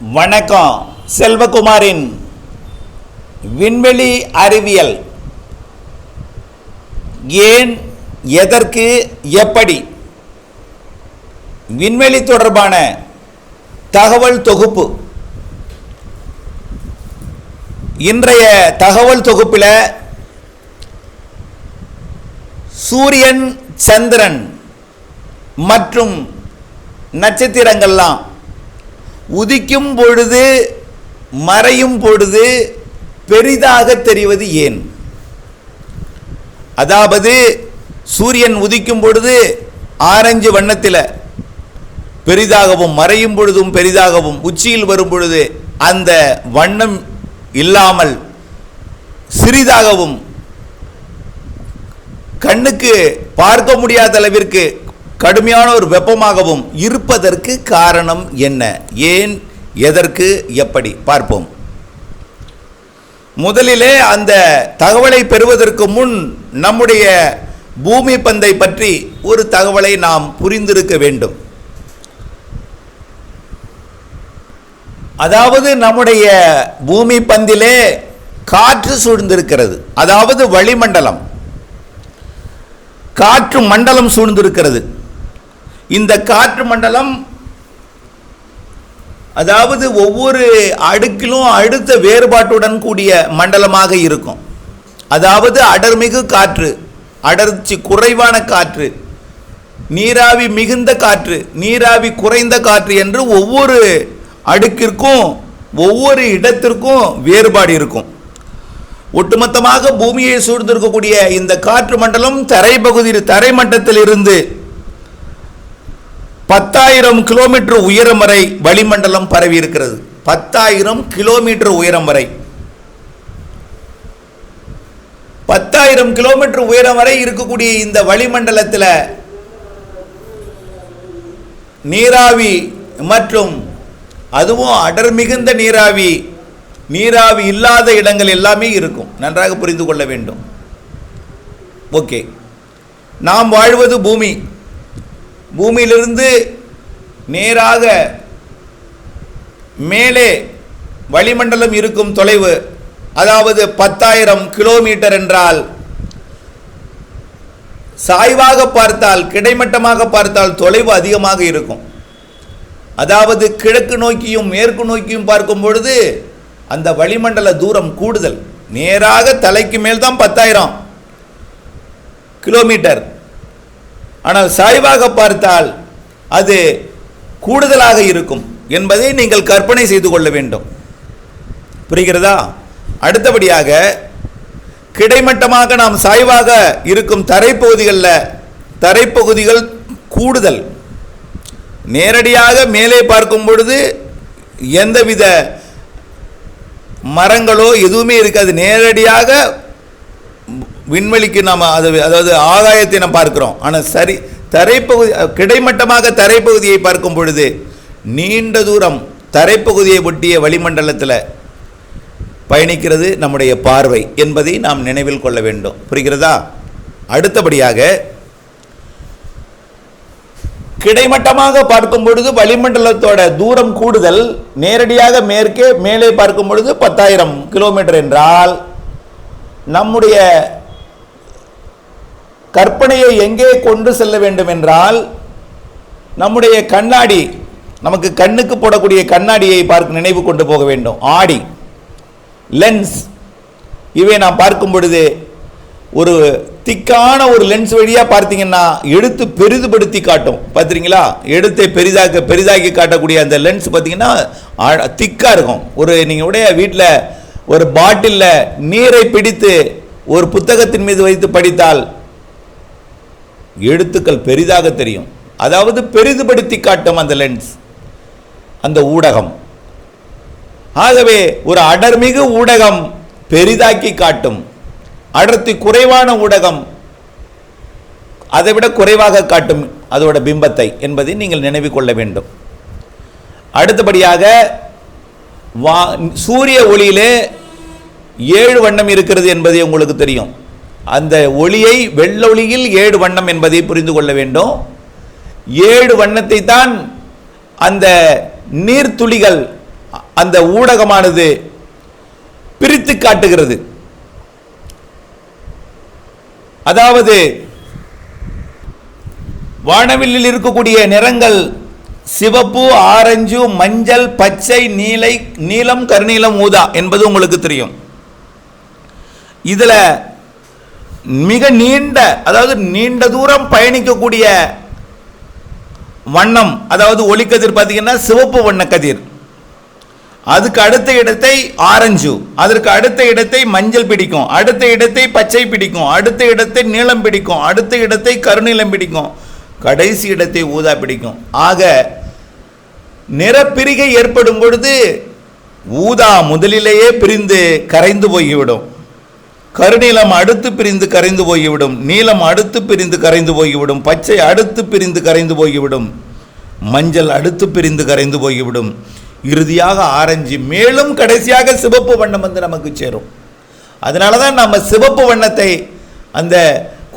வணக்கம் செல்வகுமாரின் விண்வெளி அறிவியல். ஏன் எதற்கு எப்படி? விண்வெளி தொடர்பான தகவல் தொகுப்பு. இன்றைய தகவல் தொகுப்பில் சூரியன் சந்திரன் மற்றும் நட்சத்திரங்கள்லாம் உதிக்கும் பொழுது மறையும் பொழுது பெரிதாக தெரிவது ஏன்? அதாவது சூரியன் உதிக்கும் பொழுது ஆரஞ்சு வண்ணத்தில் பெரிதாகவும் மறையும் பொழுதும் பெரிதாகவும் உச்சியில் வரும் பொழுது அந்த வண்ணம் இல்லாமல் சிறிதாகவும் கண்ணுக்கு பார்க்க முடியாத அளவிற்கு கடுமையான ஒரு வெப்பமாகவும் இருப்பதற்கு காரணம் என்ன? ஏன்? எதற்கு? எப்படி? பார்ப்போம். முதலிலே அந்த தகவலை பெறுவதற்கு முன் நம்முடைய பூமி பந்தை பற்றி ஒரு தகவலை நாம் புரிந்திருக்க வேண்டும். அதாவது நம்முடைய பூமி பந்திலே காற்று சூழ்ந்திருக்கிறது. அதாவது வளிமண்டலம். காற்று மண்டலம் சூழ்ந்திருக்கிறது. இந்த காற்று மண்டலம் அதாவது ஒவ்வொரு அடுக்கிலும் அடுத்த வேறுபாட்டுடன் கூடிய மண்டலமாக இருக்கும். அதாவது அடர்மிகு காற்று அடர்ச்சி குறைவான காற்று நீராவி மிகுந்த காற்று நீராவி குறைந்த காற்று என்று ஒவ்வொரு அடுக்கிற்கும் ஒவ்வொரு இடத்திற்கும் வேறுபாடு இருக்கும். ஒட்டுமொத்தமாக பூமியை சூழ்ந்திருக்கக்கூடிய இந்த காற்று மண்டலம் தரைப்பகுதி தரைமட்டத்தில் இருந்து பத்தாயிரம் கிலோமீட்டர் உயரம் வரை வளிமண்டலம் பரவி இருக்கிறது. பத்தாயிரம் கிலோமீட்டர் உயரம் வரை. பத்தாயிரம் கிலோமீட்டர் உயரம் வரை இருக்கக்கூடிய இந்த வளிமண்டலத்தில் நீராவி மற்றும் அதுவும் அடர் மிகுந்த நீராவி நீராவி இல்லாத இடங்கள் எல்லாமே இருக்கும். நன்றாக புரிந்து கொள்ள வேண்டும். ஓகே. நாம் வாழ்வது பூமி. பூமியிலிருந்து நேராக மேலே வளிமண்டலம் இருக்கும் தொலைவு அதாவது பத்தாயிரம் கிலோமீட்டர் என்றால் சாய்வாக பார்த்தால் கிடைமட்டமாக பார்த்தால் தொலைவு அதிகமாக இருக்கும். அதாவது கிழக்கு நோக்கியும் மேற்கு நோக்கியும் பார்க்கும் பொழுது அந்த வளிமண்டல தூரம் கூடுதல். நேராக தலைக்கு மேல் தான் பத்தாயிரம் கிலோமீட்டர். ஆனால் சாய்வாக பார்த்தால் அது கூடுதலாக இருக்கும் என்பதை நீங்கள் கற்பனை செய்து கொள்ள வேண்டும். புரிகிறதா? அடுத்தபடியாக கிடைமட்டமாக நாம் சாய்வாக இருக்கும் தரைப்பகுதிகளில் தரைப்பகுதிகள் கூடுதல். நேரடியாக மேலே பார்க்கும் பொழுது எந்தவித மரங்களோ எதுவுமே இருக்காது. நேரடியாக விண்வெளிக்கு நாம் அது அதாவது ஆகாயத்தை நாம் பார்க்கிறோம். ஆனால் சரி தரைப்பகுதி கிடைமட்டமாக தரைப்பகுதியை பார்க்கும் பொழுது நீண்ட தூரம் தரைப்பகுதியை ஒட்டிய வளிமண்டலத்தில் பயணிக்கிறது நம்முடைய பார்வை என்பதை நாம் நினைவில் கொள்ள வேண்டும். புரிகிறதா? அடுத்தபடியாக கிடைமட்டமாக பார்க்கும் பொழுது வளிமண்டலத்தோட தூரம் கூடுதல் நேரடியாக மேற்கே மேலே பார்க்கும் பொழுது பத்தாயிரம் கிலோமீட்டர் என்றால் நம்முடைய கற்பனையை எங்கே கொண்டு செல்ல வேண்டும் என்றால் நம்முடைய கண்ணாடி நமக்கு கண்ணுக்கு போடக்கூடிய கண்ணாடியை பார்க்க நினைவு கொண்டு போக வேண்டும். ஆடி லென்ஸ் இவை நாம் பார்க்கும் பொழுது ஒரு திக்கான ஒரு லென்ஸ் வழியாக பார்த்தீங்கன்னா எடுத்து பெரிதுபடுத்தி காட்டும். பார்த்துறீங்களா எடுத்தை பெரிதாக்க பெரிதாக்கி காட்டக்கூடிய அந்த லென்ஸ் பார்த்தீங்கன்னா திக்காக இருக்கும். ஒரு நீங்கள் உடைய வீட்டில் ஒரு பாட்டிலில் நீரை பிடித்து ஒரு புத்தகத்தின் மீது வைத்து படித்தால் எழுத்துக்கள் பெரிதாக தெரியும். அதாவது பெரிதுபடுத்தி காட்டும் அந்த லென்ஸ் அந்த ஊடகம். ஆகவே ஒரு அடர்மிகு ஊடகம் பெரிதாக்கி காட்டும். அடர்த்தி குறைவான ஊடகம் அதை விட குறைவாக காட்டும் அதோட பிம்பத்தை என்பதை நீங்கள் நினைவு கொள்ள வேண்டும். அடுத்தபடியாக வா சூரிய ஒளியிலே ஏழு வண்ணம் இருக்கிறது என்பதை உங்களுக்கு தெரியும். அந்த ஒளியை வெள்ளொளியில் ஏழு வண்ணம் என்பதை புரிந்து கொள்ள வேண்டும். ஏழு வண்ணத்தை தான் அந்த நீர்த்துளிகள் அந்த ஊடகமானது பிரித்து காட்டுகிறது. அதாவது வானவில்லில் இருக்கக்கூடிய நிறங்கள் சிவப்பு ஆரஞ்சு மஞ்சள் பச்சை நீலை நீலம் கருநீலம் ஊதா என்பது உங்களுக்கு தெரியும். இதில் மிக நீண்ட அதாவது நீண்ட தூரம் பயணிக்கக்கூடிய வண்ணம் அதாவது ஒளிக்கதிர் பார்த்தீங்கன்னா சிவப்பு வண்ண கதிர் அதுக்கு அடுத்த இடத்தை ஆரஞ்சு அதற்கு அடுத்த இடத்தை மஞ்சள் பிடிக்கும் அடுத்த இடத்தை பச்சை பிடிக்கும் அடுத்த இடத்தை நீளம் பிடிக்கும் அடுத்த இடத்தை கருநீலம் பிடிக்கும் கடைசி இடத்தை ஊதா பிடிக்கும். ஆக நிறப்பிரிகை ஏற்படும் பொழுது ஊதா முதலிலேயே பிரிந்து கரைந்து போய்விடும். கருநீலம் அடுத்து பிரிந்து கரைந்து போய்விடும். நீளம் அடுத்து பிரிந்து கரைந்து போய்விடும். பச்சை அடுத்து பிரிந்து கரைந்து போய்விடும். மஞ்சள் அடுத்து பிரிந்து கரைந்து போய்விடும். இறுதியாக ஆரஞ்சு மேலும் கடைசியாக சிவப்பு வண்ணம் வந்து நமக்கு சேரும். அதனால தான் நம்ம சிவப்பு வண்ணத்தை அந்த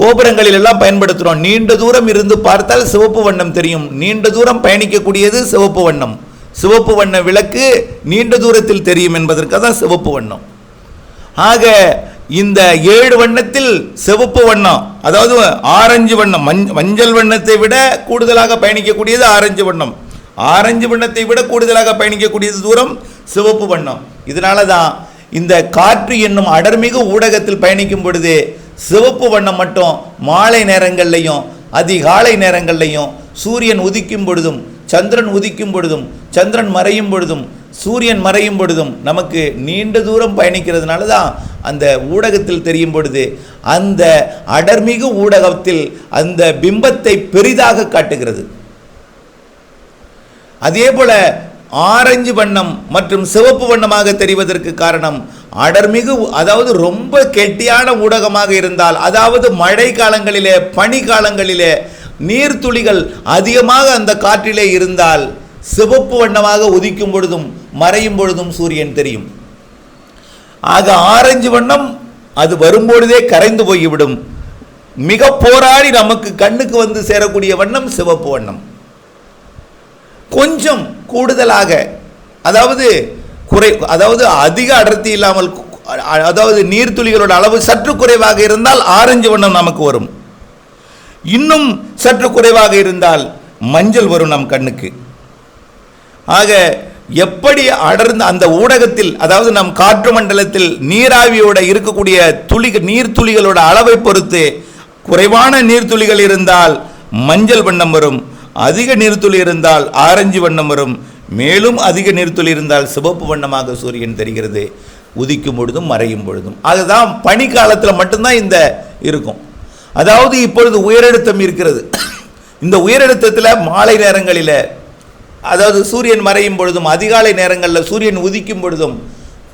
கோபுரங்களில் எல்லாம் பயன்படுத்துகிறோம் நீண்ட தூரம் இருந்து பார்த்தால் சிவப்பு வண்ணம் தெரியும். நீண்ட தூரம் பயணிக்கக்கூடியது சிவப்பு வண்ணம். சிவப்பு வண்ண விளக்கு நீண்ட தூரத்தில் தெரியும் என்பதற்காக தான் சிவப்பு வண்ணம். ஆக இந்த ஏழு வண்ணத்தில் சிவப்பு வண்ணம் அதாவது ஆரஞ்சு வண்ணம் மஞ்சள் வண்ணத்தை விட கூடுதலாக பயணிக்கக்கூடியது ஆரஞ்சு வண்ணம். ஆரஞ்சு வண்ணத்தை விட கூடுதலாக பயணிக்கக்கூடியது தூரம் சிவப்பு வண்ணம். இதனால தான் இந்த காற்று என்னும் அடர்மிகு ஊடகத்தில் பயணிக்கும் பொழுது சிவப்பு வண்ணம் மட்டும் மாலை நேரங்கள்லையும் அதிகாலை நேரங்கள்லையும் சூரியன் உதிக்கும் பொழுதும் சந்திரன் உதிக்கும் பொழுதும் சந்திரன் மறையும் பொழுதும் சூரியன் மறையும் பொழுதும் நமக்கு நீண்ட தூரம் பயணிக்கிறதுனால தான் அந்த ஊடகத்தில் தெரியும் பொழுது அந்த அடர்மிகு ஊடகத்தில் அந்த பிம்பத்தை பெரிதாக காட்டுகிறது. அதே போல ஆரஞ்சு வண்ணம் மற்றும் சிவப்பு வண்ணமாக தெரிவதற்கு காரணம் அடர்மிகு அதாவது ரொம்ப கெட்டியான ஊடகமாக இருந்தால் அதாவது மழை காலங்களிலே பனி காலங்களிலே நீர்த்துளிகள் அதிகமாக அந்த காற்றிலே இருந்தால் சிவப்பு வண்ணமாக உதிக்கும் பொழுதும் மறையும் பொழுதும் சூரியன் தெரியும். ஆக ஆரஞ்சு வண்ணம் அது வரும்பொழுதே கரைந்து போய்விடும். மிக போராடி நமக்கு கண்ணுக்கு வந்து சேரக்கூடிய வண்ணம் சிவப்பு வண்ணம். கொஞ்சம் கூடுதலாக அதாவது குறை அதாவது அதிக அடர்த்தி இல்லாமல் அதாவது நீர்த்துளிகளோட அளவு சற்று குறைவாக இருந்தால் ஆரஞ்சு வண்ணம் நமக்கு வரும். இன்னும் சற்று குறைவாக இருந்தால் மஞ்சள் வரும் நம் கண்ணுக்கு. ஆக எப்படி அடர்ந்த அந்த ஊடகத்தில் அதாவது நம் காற்று மண்டலத்தில் நீராவியோட இருக்கக்கூடிய துளி நீர்த்துளிகளோட அளவை பொறுத்து குறைவான நீர்த்துளிகள் இருந்தால் மஞ்சள் வண்ணம் வரும் அதிக நீர்த்துளி இருந்தால் ஆரஞ்சு வண்ணம் வரும் மேலும் அதிக நீர்த்துளி இருந்தால் சிவப்பு வண்ணமாக சூரியன் தெரிகிறது. உதிக்கும் பொழுதும் மறையும் பொழுதும். அதுதான் பனிக்காலத்தில் மட்டும்தான் இந்த இருக்கும். அதாவது இப்பொழுது உயரழுத்தம் இருக்கிறது. இந்த உயரழுத்தத்தில் மாலை நேரங்களில் அதாவது சூரியன் மறையும் பொழுதும் அதிகாலை நேரங்களில் சூரியன் உதிக்கும் பொழுதும்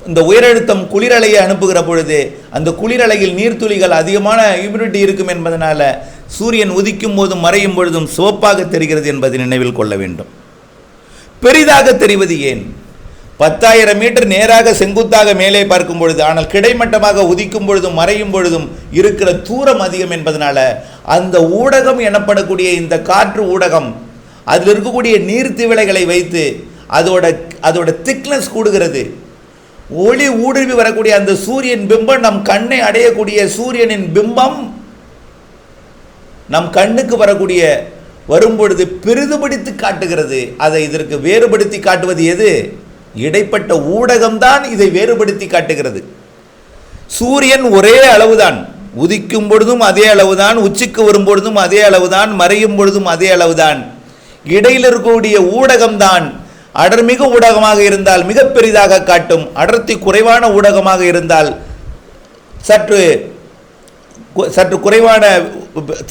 இந்த உயரழுத்தம் குளிரலையை அனுப்புகிற பொழுது அந்த குளிரலையில் நீர்த்துளிகள் அதிகமான ஹியூமிடிட்டி இருக்கும் என்பதனால் சூரியன் உதிக்கும் போதும் மறையும் பொழுதும் சிவப்பாக தெரிகிறது என்பதை நினைவில் கொள்ள வேண்டும். பெரிதாக தெரிவது ஏன்? பத்தாயிரம் மீட்டர் நேராக செங்குத்தாக மேலே பார்க்கும் பொழுது ஆனால் கிடைமட்டமாக உதிக்கும் பொழுதும் மறையும் பொழுதும் இருக்கிற தூரம் அதிகம் என்பதனால அந்த ஊடகம் எனப்படக்கூடிய இந்த காற்று ஊடகம் அதில் இருக்கக்கூடிய நீர்த்திவளைகளை வைத்து அதோட அதோட திக்னஸ் கூடுகிறது. ஒளி ஊடுருவி வரக்கூடிய அந்த சூரியன் பிம்பம் நம் கண்ணை அடையக்கூடிய சூரியனின் பிம்பம் நம் கண்ணுக்கு வரக்கூடிய வரும்பொழுது பெரிதுபடுத்தி காட்டுகிறது. அதை இதற்கு வேறுபடுத்தி காட்டுவது எது? இடைப்பட்ட ஊடகம்தான் இதை வேறுபடுத்தி காட்டுகிறது. சூரியன் ஒரே அளவுதான். உதிக்கும் பொழுதும் அதே அளவுதான். உச்சிக்கு வரும் பொழுதும் அதே அளவுதான். மறையும் பொழுதும் அதே அளவுதான். இடையில் இருக்கக்கூடிய ஊடகம்தான் அடர்மிகு ஊடகமாக இருந்தால் மிக பெரிதாக காட்டும். அடர்த்தி குறைவான ஊடகமாக இருந்தால் சற்று சற்று குறைவான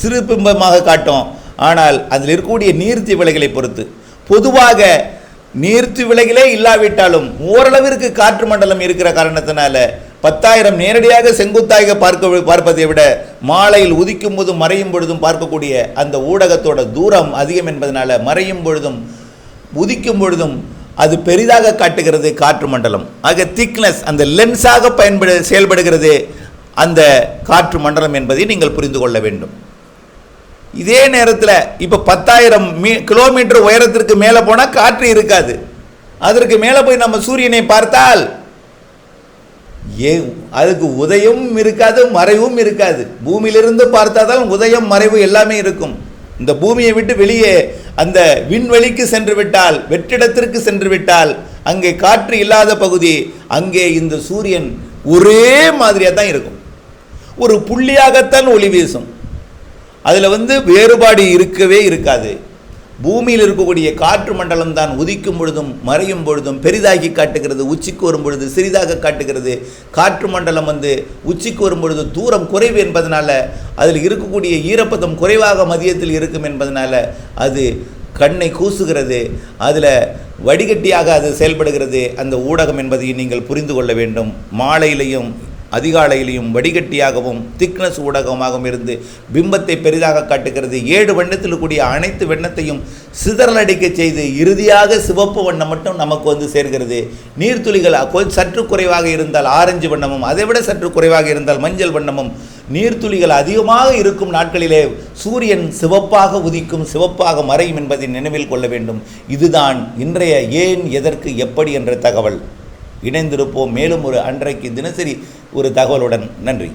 சிறு பிம்பமாக காட்டும். ஆனால் அதில் இருக்கக்கூடிய நீர்த்தி விலைகளை பொறுத்து. பொதுவாக நீர்த்தி விலைகளே இல்லாவிட்டாலும் ஓரளவிற்கு காற்று மண்டலம் இருக்கிற காரணத்தினால பத்தாயிரம் நேரடியாக செங்குத்தாக பார்க்க பார்ப்பதை விட மாலையில் உதிக்கும் போதும் மறையும் பொழுதும் பார்க்கக்கூடிய அந்த ஊடகத்தோட தூரம் அதிகம் என்பதனால மறையும் பொழுதும் உதிக்கும் பொழுதும் அது பெரிதாக காட்டுகிறது காற்று மண்டலம். ஆக திக்னஸ் அந்த லென்ஸாக பயன்படு செயல்படுகிறது அந்த காற்று மண்டலம் என்பதை நீங்கள் புரிந்து கொள்ள வேண்டும். இதே நேரத்தில் இப்போ பத்தாயிரம் மீ கிலோமீட்டர் உயரத்திற்கு மேலே போனால் காற்று இருக்காது. அதற்கு மேலே போய் நம்ம சூரியனை பார்த்தால் ஏ அதுக்கு உதயமும் இருக்காது மறைவும் இருக்காது. பூமியிலிருந்து பார்த்தாதான் உதயம் மறைவு எல்லாமே இருக்கும். இந்த பூமியை விட்டு வெளியே அந்த விண்வெளிக்கு சென்று விட்டால் வெற்றிடத்திற்கு சென்று விட்டால் அங்கே காற்று இல்லாத பகுதி அங்கே இந்த சூரியன் ஒரே மாதிரியாக தான் இருக்கும். ஒரு புள்ளியாகத்தான் ஒளி வீசும். அதில் வந்து வேறுபாடு இருக்கவே இருக்காது. பூமியில் இருக்கக்கூடிய காற்று மண்டலம் தான் உதிக்கும் பொழுதும் மறையும் பொழுதும் பெரிதாகி காட்டுகிறது உச்சிக்கு வரும் பொழுது சிறிதாக காட்டுகிறது. காற்று மண்டலம் வந்து உச்சிக்கு வரும் பொழுது தூரம் குறைவு என்பதனால அதில் இருக்கக்கூடிய ஈரப்பதம் குறைவாக மதியத்தில் இருக்கும் என்பதனால அது கண்ணை கூசுகிறது. அதில் வடிகட்டியாக அது செயல்படுகிறது. அந்த ஊடகம் என்பதை நீங்கள் புரிந்து கொள்ள வேண்டும். மாலையிலையும் அதிகாலையிலையும் வடிகட்டியாகவும் திக்னஸ் ஊடகமாகவும் இருந்து பிம்பத்தை பெரிதாக காட்டுகிறது. ஏழு வண்ணத்தில் கூடிய அனைத்து வண்ணத்தையும் சிதறலடிக்க செய்து இறுதியாக சிவப்பு வண்ணம் மட்டும் நமக்கு வந்து சேர்கிறது. நீர்த்துளிகள் கொஞ்சம் சற்று குறைவாக இருந்தால் ஆரஞ்சு வண்ணமும் அதைவிட சற்று குறைவாக இருந்தால் மஞ்சள் வண்ணமும் நீர்த்துளிகள் அதிகமாக இருக்கும் நாட்களிலே சூரியன் சிவப்பாக உதிக்கும் சிவப்பாக மறையும் என்பதை நினைவில் கொள்ள வேண்டும். இதுதான் இன்றைய ஏன் எதற்கு எப்படி என்ற தகவல். இணைந்திருப்போம். மேலும் ஒரு அன்றைக்கு தினசரி ஒரு தகவலுடன் நன்றி.